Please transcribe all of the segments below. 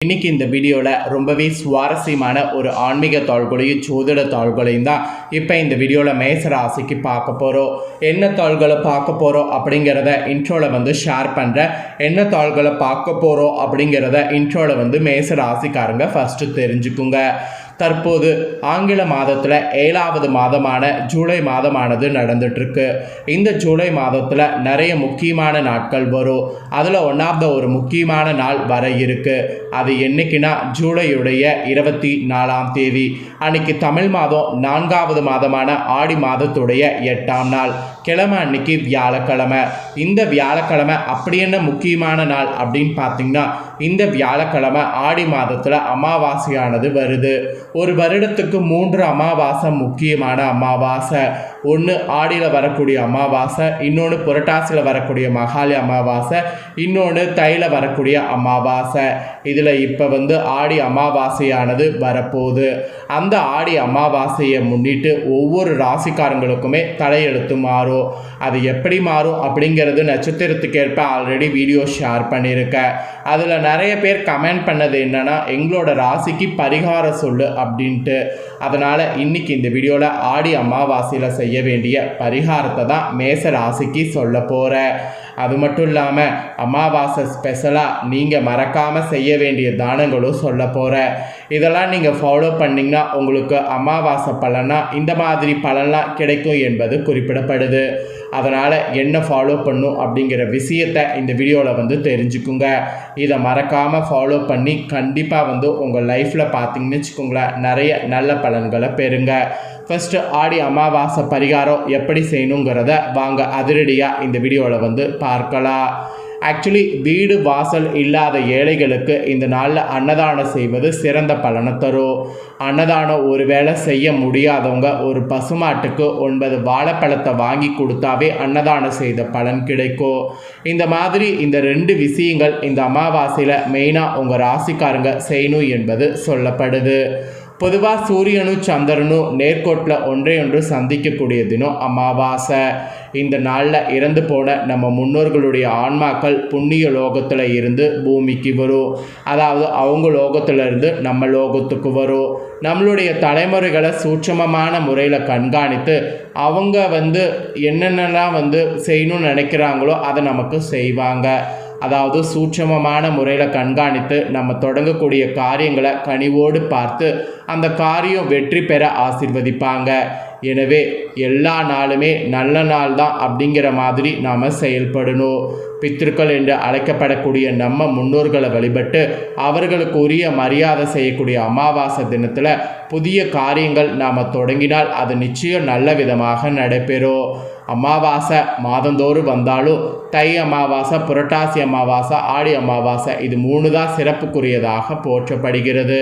இன்னைக்கு இந்த வீடியோவில் ரொம்பவே சுவாரஸ்யமான ஒரு ஆன்மீக தாள்களையும் ஜோதிட தாள்களையும் தான் இப்போ இந்த வீடியோவில் மேச ராசிக்கு பார்க்க போகிறோம் என்ன தாள்களை பார்க்க போகிறோம் அப்படிங்கிறத இன்ட்ரோவில் வந்து ஷேர் பண்ணுறேன் என்ன தாள்களை பார்க்க போகிறோம் அப்படிங்கிறத இன்ட்ரோவில் வந்து மேச ராசிக்காரங்க ஃபஸ்ட்டு தெரிஞ்சுக்குங்க. தற்போது ஆங்கில மாதத்தில் ஏழாவது மாதமான ஜூலை மாதமானது நடந்துட்டுருக்கு. இந்த ஜூலை மாதத்தில் நிறைய முக்கியமான நாட்கள் வரும். அதில் ஒன் ஆஃப் த ஒரு முக்கியமான நாள் வர இருக்குது அது என்னைக்குன்னா ஜூலையுடைய இருபத்தி நாலாம் தேதி. அன்னைக்கு தமிழ் மாதம் நான்காவது மாதமான ஆடி மாதத்துடைய எட்டாம் நாள். கிழமை அன்னைக்கு வியாழக்கிழமை. இந்த வியாழக்கிழமை அப்படி என்ன முக்கியமான நாள் அப்படின்னு பார்த்தீங்கன்னா இந்த வியாழக்கிழமை ஆடி மாதத்தில் அமாவாசையானது வருது. ஒரு வருடத்துக்கு மூன்று அமாவாசை முக்கியமான அமாவாசை. ஒன்று ஆடியில் வரக்கூடிய அமாவாசை இன்னொன்று புரட்டாசியில் வரக்கூடிய மகாலி அமாவாசை இன்னொன்று தையில் வரக்கூடிய அமாவாசை. இதில் இப்போ வந்து ஆடி அமாவாசையானது வரப்போகுது. அந்த ஆடி அமாவாசையை முன்னிட்டு ஒவ்வொரு ராசிக்காரங்களுக்குமே தலையெழுத்து மாறும். அது எப்படி மாறும் அப்படிங்கிறது நட்சத்திரத்துக்கேற்ப ஆல்ரெடி வீடியோ ஷேர் பண்ணியிருக்கேன். அதில் நிறைய பேர் கமெண்ட் பண்ணது என்னன்னா எங்களோட ராசிக்கு பரிகாரம் சொல்லு அப்படின்ட்டு. அதனால் இன்னைக்கு இந்த வீடியோவில் ஆடி அமாவாசையில் செய்ய வேண்டிய பரிகாரத்தை தான் மேச ராசிக்கு சொல்ல போகிறேன் அது மட்டும் இல்லாமல் அமாவாசை ஸ்பெஷலாக நீங்கள் மறக்காமல் செய்ய வேண்டிய தானங்களும் சொல்ல போகிறேன் இதெல்லாம் நீங்கள் ஃபாலோ பண்ணிங்கன்னா உங்களுக்கு அமாவாசை பலனாக இந்த மாதிரி பலன்லாம் கிடைக்கும் என்பது குறிப்பிடப்படுது. அதனால் என்ன ஃபாலோ பண்ணும் அப்படிங்கிற விஷயத்தை இந்த வீடியோவில் வந்து தெரிஞ்சுக்குங்க. இதை மறக்காமல் ஃபாலோ பண்ணி கண்டிப்பாக வந்து உங்கள் லைஃப்பில் பார்த்தீங்கன்னு வச்சுக்கோங்களேன் நிறைய நல்ல பலன்களை பெறுங்க. ஃபஸ்ட்டு ஆடி அமாவாசை பரிகாரம் எப்படி செய்யணுங்கிறத வாங்க அதிரடியாக இந்த வீடியோவில் வந்து பார்க்கலாம். ஆக்சுவலி வீடு வாசல் இல்லாத ஏழைகளுக்கு இந்த நாளில் அன்னதானம் செய்வது சிறந்த பலனை தரும். அன்னதானம் ஒருவேளை செய்ய முடியாதவங்க ஒரு பசுமாட்டுக்கு ஒன்பது வாழைப்பழத்தை வாங்கி கொடுத்தாவே அன்னதானம் செய்த பலன் கிடைக்கும். இந்த மாதிரி இந்த ரெண்டு விஷயங்கள் இந்த அமாவாசையில் மெயினாக உங்கள் ராசிக்காரங்க செய்யணும் என்பது சொல்லப்படுது. பொதுவாக சூரியனும் சந்திரனும் நேர்கோட்டில் ஒன்றையொன்று சந்திக்கக்கூடிய தினம் அமாவாசை. இந்த நாளில் இறந்து போன நம்ம முன்னோர்களுடைய ஆன்மாக்கள் புண்ணிய லோகத்தில் இருந்து பூமிக்கு வரும். அதாவது அவங்க லோகத்திலிருந்து நம்ம லோகத்துக்கு வரும். நம்மளுடைய தலைமுறைகளை சூட்சமமான முறையில் கண்காணித்து அவங்க வந்து என்னென்னலாம் வந்து செய்யணும்னு நினைக்கிறாங்களோ அதை நமக்கு செய்வாங்க. அதாவது சூட்சமமான முறையில் கண்காணித்து நம்ம தொடங்கக்கூடிய காரியங்களை கனிவோடு பார்த்து அந்த காரியம் வெற்றி பெற ஆசிர்வதிப்பாங்க. எனவே எல்லா நாளுமே நல்ல நாள் தான் அப்படிங்கிற மாதிரி நாம் செயல்படணும். பித்திருக்கள் என்று அழைக்கப்படக்கூடிய நம்ம முன்னோர்களை வழிபட்டு அவர்களுக்கு உரிய மரியாதை செய்யக்கூடிய அமாவாசை தினத்தில் புதிய காரியங்கள் நாம் தொடங்கினால் அது நிச்சயம் நல்ல விதமாக நடைபெறும். அமாவாசை மாதந்தோறும் வந்தாலும் தை அமாவாசை புரட்டாசி அமாவாசை ஆடி அமாவாசை இது மூணு தான் சிறப்புக்குரியதாக போற்றப்படுகிறது.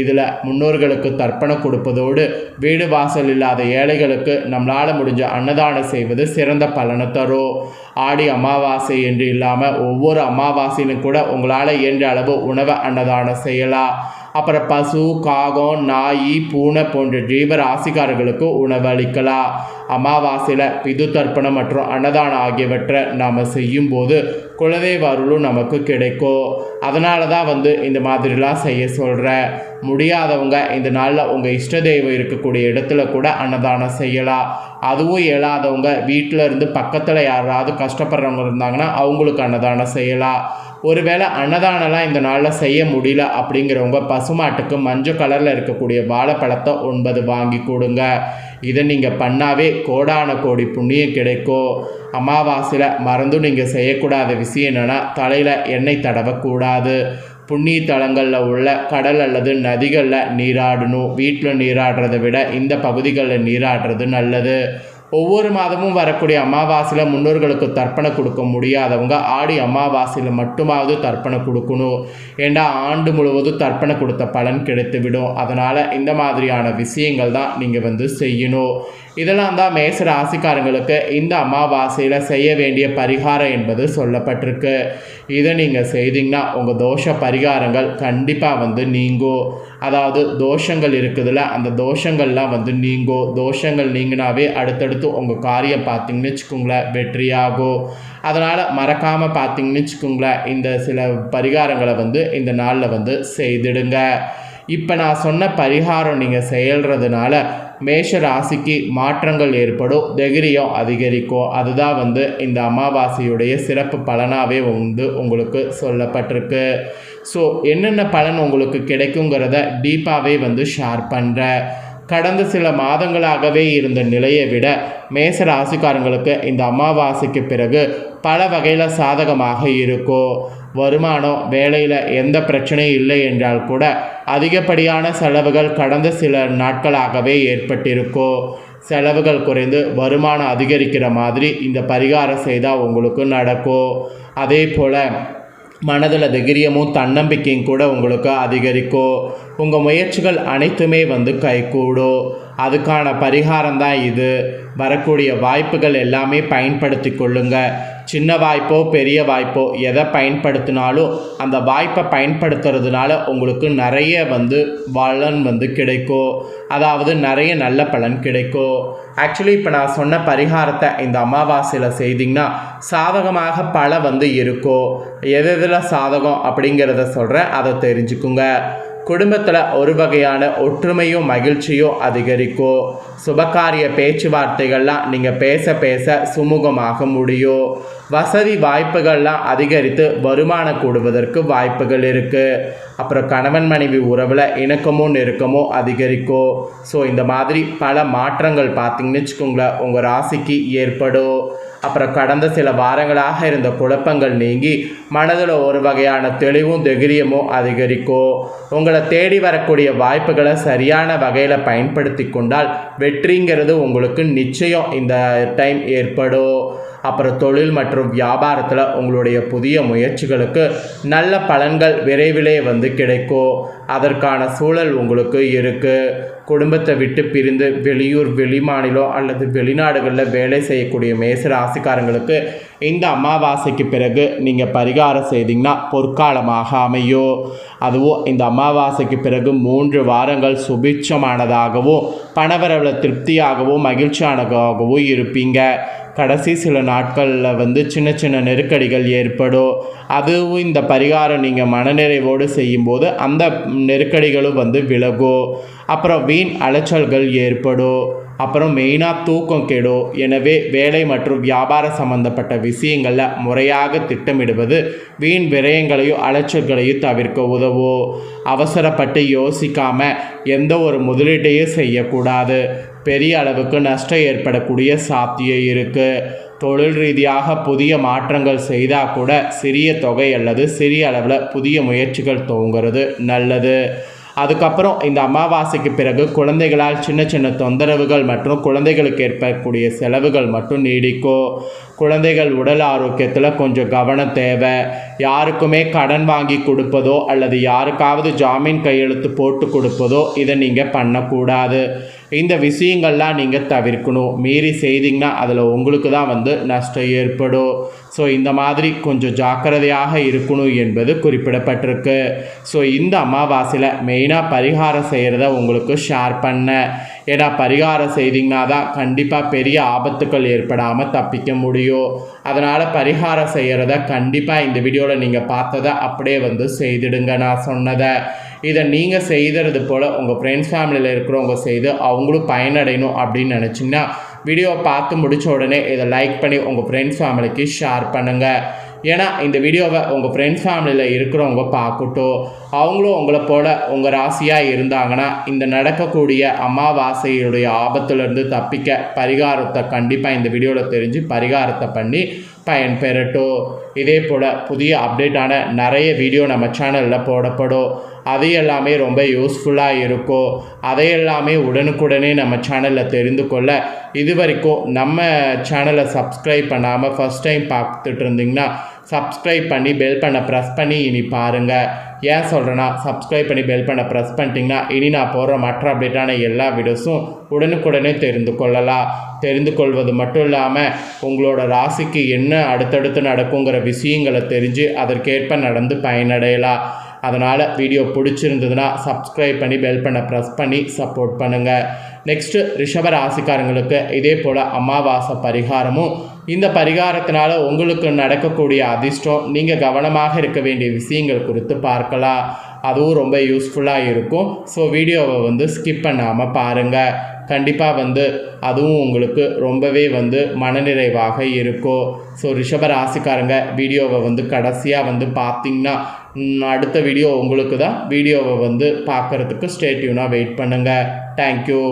இதில் முன்னோர்களுக்கு தர்ப்பணம் கொடுப்பதோடு வீடு வாசல் இல்லாத ஏழைகளுக்கு நம்மளால் முடிஞ்ச அன்னதானம் செய்வது சிறந்த பலனை தரும். ஆடி அமாவாசை என்று இல்லாமல் ஒவ்வொரு அமாவாசையிலும் கூட உங்களால் இயன்ற அளவு உணவை அன்னதானம் செய்யலாம். அப்புறம் பசு காகம் நாய் பூனை போன்ற ஜீவ ராசிக்காரர்களுக்கு உணவளிக்கலாம் அமாவாசையில் பிது தர்ப்பணம் மற்றும் அன்னதானம் ஆகியவற்றை நாம் செய்யும்போது குலதெய்வ அருளும் நமக்கு கிடைக்கும். அதனால தான் வந்து இந்த மாதிரிலாம் செய்ய சொல்கிறேன் முடியாதவங்க இந்த நாளில் உங்கள் இஷ்ட தெய்வம் இருக்கக்கூடிய இடத்துல கூட அன்னதானம் செய்யலாம். அதுவும் இயலாதவங்க வீட்டில் இருந்து பக்கத்தில் யாராவது கஷ்டப்படுறவங்க இருந்தாங்கன்னா அவங்களுக்கு அன்னதானம் செய்யலாம். ஒருவேளை அன்னதானம்லாம் இந்த நாளில் செய்ய முடியல அப்படிங்கிறவங்க பசுமாட்டுக்கு மஞ்சள் கலரில் இருக்கக்கூடிய வாழைப்பழத்தை ஒன்பது வாங்கி கொடுங்க. இதை நீங்கள் பண்ணாவே கோடான கோடி புண்ணியம் கிடைக்கும். அமாவாசையில் மறந்தும் நீங்கள் செய்யக்கூடாத விஷயம் என்னென்னா தலையில் எண்ணெய் தடவக்கூடாது. புண்ணிய தலங்களில் உள்ள கடல் அல்லது நதிகளில் நீராடணும். வீட்டில் நீராடுறதை விட இந்த பகுதிகளில் நீராடுறது நல்லது. ஒவ்வொரு மாதமும் வரக்கூடிய அமாவாசையில் முன்னோர்களுக்கு தர்ப்பணம் கொடுக்க முடியாதவங்க ஆடி அமாவாசையில் மட்டுமாவது தர்ப்பணம் கொடுக்கணும். ஏண்டா ஆண்டு முழுவதும் தர்ப்பணம் கொடுத்த பலன் கிடைத்துவிடும். அதனால் இந்த மாதிரியான விஷயங்கள் தான் நீங்கள் வந்து செய்யணும். இதெல்லாம் தான் மேச ராசிக்காரங்களுக்கு இந்த அமாவாசையில் செய்ய வேண்டிய பரிகாரம் என்பது சொல்லப்பட்டிருக்கு. இதை நீங்கள் செய்தீங்கன்னா உங்கள் தோஷ பரிகாரங்கள் கண்டிப்பாக வந்து நீங்கும் அதாவது தோஷங்கள் இருக்குதுல்ல அந்த தோஷங்கள்லாம் வந்து நீங்கும் தோஷங்கள் நீங்கினாவே அடுத்தடுத்து உங்கள் காரியம் பார்த்தீங்கன்னு வச்சுக்கோங்களேன் வெற்றியாகும் அதனால் மறக்காமல் பார்த்தீங்கன்னு வச்சுக்கோங்களேன் இந்த சில பரிகாரங்களை வந்து இந்த நாளில் வந்து செய்திடுங்க. இப்போ நான் சொன்ன பரிகாரம் நீங்கள் செயல்றதுனால மேஷ ராசிக்கு மாற்றங்கள் ஏற்படும் தைரியம் அதிகரிக்கும். அதுதான் வந்து இந்த அமாவாசையுடைய சிறப்பு பலனாகவே வந்து உங்களுக்கு சொல்லப்பட்டிருக்கு. ஸோ என்னென்ன பலன் உங்களுக்கு கிடைக்குங்கிறத டீப்பாகவே வந்து ஷேர் பண்ணுறேன் கடந்த சில மாதங்களாகவே இருந்த நிலையை விட மேச ராசிக்காரங்களுக்கு இந்த அமாவாசைக்கு பிறகு பல வகையில் சாதகமாக இருக்கும். வருமானம் வேலையில் எந்த பிரச்சனையும் இல்லை என்றால் கூட அதிகப்படியான செலவுகள் கடந்த சில நாட்களாகவே ஏற்பட்டிருக்கும் செலவுகள் குறைந்து வருமானம் அதிகரிக்கிற மாதிரி இந்த பரிகாரம் செய்தால் உங்களுக்கு நடக்கும் அதே போல் மனதில் தைரியமும் தன்னம்பிக்கையும் கூட உங்களுக்கு அதிகரிக்கும் உங்கள் முயற்சிகள் அனைத்துமே வந்து கைகூடும் அதுக்கான பரிகாரம் தான் இது. வரக்கூடிய வாய்ப்புகள் எல்லாமே பயன்படுத்தி கொள்ளுங்கள் சின்ன வாய்ப்போ பெரிய வாய்ப்போ எதை பயன்படுத்தினாலும் அந்த வாய்ப்பை பயன்படுத்துறதுனால உங்களுக்கு நிறைய வந்து பலன் வந்து கிடைக்கும் அதாவது நிறைய நல்ல பலன் கிடைக்கும் ஆக்சுவலி இப்போ நான் சொன்ன பரிகாரத்தை இந்த அமாவாசையில் செய்திங்கன்னா சாதகமாக பல வந்து இருக்கும் எது எதில் சாதகம் அப்படிங்கிறத சொல்கிறேன் அதை தெரிஞ்சுக்குங்க. குடும்பத்தில் ஒரு வகையான ஒற்றுமையும் மகிழ்ச்சியும் அதிகரிக்கும் சுபகாரிய பேச்சுவார்த்தைகள்லாம் நீங்கள் பேச பேச சுமூகமாக முடியும் வசதி வாய்ப்புகள்லாம் அதிகரித்து வருமானம் கூடுவதற்கு வாய்ப்புகள் இருக்குது அப்புறம் கணவன் மனைவி உறவில் இணக்கமும் நெருக்கமும் அதிகரிக்கும் ஸோ இந்த மாதிரி பல மாற்றங்கள் பார்த்திங்கன்னு வச்சுக்கோங்களேன் உங்கள் ராசிக்கு ஏற்படும். அப்புறம் கடந்த சில வாரங்களாக இருந்த குழப்பங்கள் நீங்கி மனதில் ஒரு வகையான தெளிவும் தைரியமும் அதிகரிக்கும் உங்களை தேடி வரக்கூடிய வாய்ப்புகளை சரியான வகையில் பயன்படுத்தி கொண்டால் வெற்றிங்கிறது உங்களுக்கு நிச்சயம் இந்த டைம் ஏற்படும். அப்புறம் தொழில் மற்றும் வியாபாரத்தில் உங்களுடைய புதிய முயற்சிகளுக்கு நல்ல பலன்கள் விரைவிலே வந்து கிடைக்கும். அதற்கான சூழல் உங்களுக்கு இருக்குது குடும்பத்தை விட்டு பிரிந்து வெளியூர் வெளிமாநிலம் அல்லது வெளிநாடுகளில் வேலை செய்யக்கூடிய மேச ராசிக்காரங்களுக்கு இந்த அமாவாசைக்கு பிறகு நீங்கள் பரிகாரம் செய்தீங்கன்னா பொற்காலமாக அமையும். அதுவும் இந்த அமாவாசைக்கு பிறகு மூன்று வாரங்கள் சுபிட்சமானதாகவும் பணவரவில் திருப்தியாகவும் மகிழ்ச்சியானதாகவும் இருப்பீங்க. கடைசி சில நாட்களில் வந்து சின்ன சின்ன நெருக்கடிகள் ஏற்படும். அதுவும் இந்த பரிகாரம் நீங்கள் மனநிறைவோடு செய்யும்போது அந்த நெருக்கடிகளும் வந்து விலகும். அப்புறம் வீண் அலைச்சல்கள் ஏற்படும். அப்புறம் மெயினாக தூக்கம் கெடும். எனவே வேலை மற்றும் வியாபார சம்பந்தப்பட்ட விஷயங்களில் முறையாக திட்டமிடுவது வீண் விரயங்களையும் அலைச்சல்களையும் தவிர்க்க உதவும். அவசரப்பட்டு யோசிக்காமல் எந்த ஒரு முதலீட்டையும் செய்யக்கூடாது. பெரிய அளவுக்கு நஷ்டம் ஏற்படக்கூடிய சாத்தியம் இருக்குது தொழில் ரீதியாக புதிய மாற்றங்கள் செய்தால் கூட சிறிய தொகை அல்லது சிறிய அளவில் புதிய முயற்சிகள் துவங்குறது நல்லது. அதுக்கப்புறம் இந்த அமாவாசைக்கு பிறகு குழந்தைகளால் சின்ன சின்ன தொந்தரவுகள் மற்றும் குழந்தைகளுக்கு ஏற்படக்கூடிய செலவுகள் மட்டும் நீடிக்கும். குழந்தைகள் உடல் ஆரோக்கியத்தில் கொஞ்சம் கவனம் தேவை. யாருக்குமே கடன் வாங்கி கொடுப்பதோ அல்லது யாருக்காவது ஜாமீன் கையெழுத்து போட்டு கொடுப்பதோ இதை நீங்கள் பண்ணக்கூடாது. இந்த விஷயங்கள்லாம் நீங்கள் தவிர்க்கணும். மீறி செய்தீங்கன்னா அதில் உங்களுக்கு தான் வந்து நஷ்டம் ஏற்படும். ஸோ இந்த மாதிரி கொஞ்சம் ஜாக்கிரதையாக இருக்கணும் என்பது குறிப்பிடப்பட்டிருக்கு. ஸோ இந்த அமாவாசையில் மெயினாக பரிகாரம் செய்கிறத உங்களுக்கு ஷேர் பண்ணேன். ஏன்னா பரிகாரம் செய்தீங்கன்னா தான் கண்டிப்பாக பெரிய ஆபத்துக்கள் ஏற்படாமல் தப்பிக்க முடியும். அதனால் பரிகாரம் செய்கிறத கண்டிப்பாக இந்த வீடியோவில் நீங்கள் பார்த்ததை அப்படியே வந்து செய்திடுங்க நான் சொன்னதை. இதை நீங்கள் செய்கிறது போல் உங்கள் ஃப்ரெண்ட்ஸ் ஃபேமிலியில் இருக்கிறவங்க செய்து அவங்களும் பயனடையணும் அப்படின்னு நினச்சிங்கன்னா வீடியோவை பார்த்து முடித்த உடனே இதை லைக் பண்ணி உங்கள் ஃப்ரெண்ட்ஸ் ஃபேமிலிக்கு ஷேர் பண்ணுங்கள் ஏன்னா இந்த வீடியோவை உங்கள் ஃப்ரெண்ட்ஸ் ஃபேமிலியில் இருக்கிறவங்க பார்க்கட்டும் அவங்களும் உங்களை போல் உங்கள் ராசியாக இருந்தாங்கன்னா இந்த நடக்கக்கூடிய அமாவாசையுடைய ஆபத்துலேருந்து தப்பிக்க பரிகாரத்தை கண்டிப்பாக இந்த வீடியோவில் தெரிஞ்சு பரிகாரத்தை பண்ணி பயன் பெறட்டும் இதே போல் புதிய அப்டேட்டான நிறைய வீடியோ நம்ம சேனலில் போடப்படும். அது எல்லாமே ரொம்ப யூஸ்ஃபுல்லாக இருக்கும். அதையெல்லாமே உடனுக்குடனே நம்ம சேனலில் தெரிந்து கொள்ள இது வரைக்கும் நம்ம சேனலை சப்ஸ்கிரைப் பண்ணாமல் ஃபஸ்ட் டைம் பார்த்துட்டு இருந்தீங்கன்னா சப்ஸ்கிரைப் பண்ணி பெல் பண்ண ப்ரெஸ் பண்ணி இனி பாருங்கள் ஏன் சொல்கிறேன்னா சப்ஸ்கிரைப் பண்ணி பெல் பண்ண ப்ரெஸ் பண்ணிட்டீங்கன்னா இனி நான் போடுற மற்ற அப்டேட்டான எல்லா வீடியோஸும் உடனுக்குடனே தெரிந்து கொள்ளலாம். தெரிந்து கொள்வது மட்டும் இல்லாமல் உங்களோட ராசிக்கு என்ன அடுத்தடுத்து நடக்குங்கிற விஷயங்களை தெரிஞ்சு அதற்கேற்ப நடந்து பயனடையலாம். அதனால் வீடியோ பிடிச்சிருந்ததுன்னா சப்ஸ்கிரைப் பண்ணி பெல் பண்ண ப்ரெஸ் பண்ணி சப்போர்ட் பண்ணுங்கள் நெக்ஸ்ட்டு ரிஷப ராசிக்காரங்களுக்கு இதே போல் அமாவாசை பரிகாரமும் இந்த பரிகாரத்தினால உங்களுக்கு நடக்கக்கூடிய அதிர்ஷ்டம் நீங்கள் கவனமாக இருக்க வேண்டிய விஷயங்கள் குறித்து பார்க்கலாம். அதுவும் ரொம்ப யூஸ்ஃபுல்லாக இருக்கும். ஸோ வீடியோவை வந்து ஸ்கிப் பண்ணாமல் பாருங்கள் கண்டிப்பாக வந்து அதுவும் உங்களுக்கு ரொம்பவே வந்து மனநிறைவாக இருக்கும். ஸோ ரிஷப ராசிக்காரங்க வீடியோவை வந்து கடைசியாக வந்து பார்த்தீங்கன்னா அடுத்த வீடியோ உங்களுக்கு தான் வீடியோவை வந்து பார்க்குறதுக்கு ஸ்டேட்யூனாக வெயிட் பண்ணுங்கள் தேங்க்யூ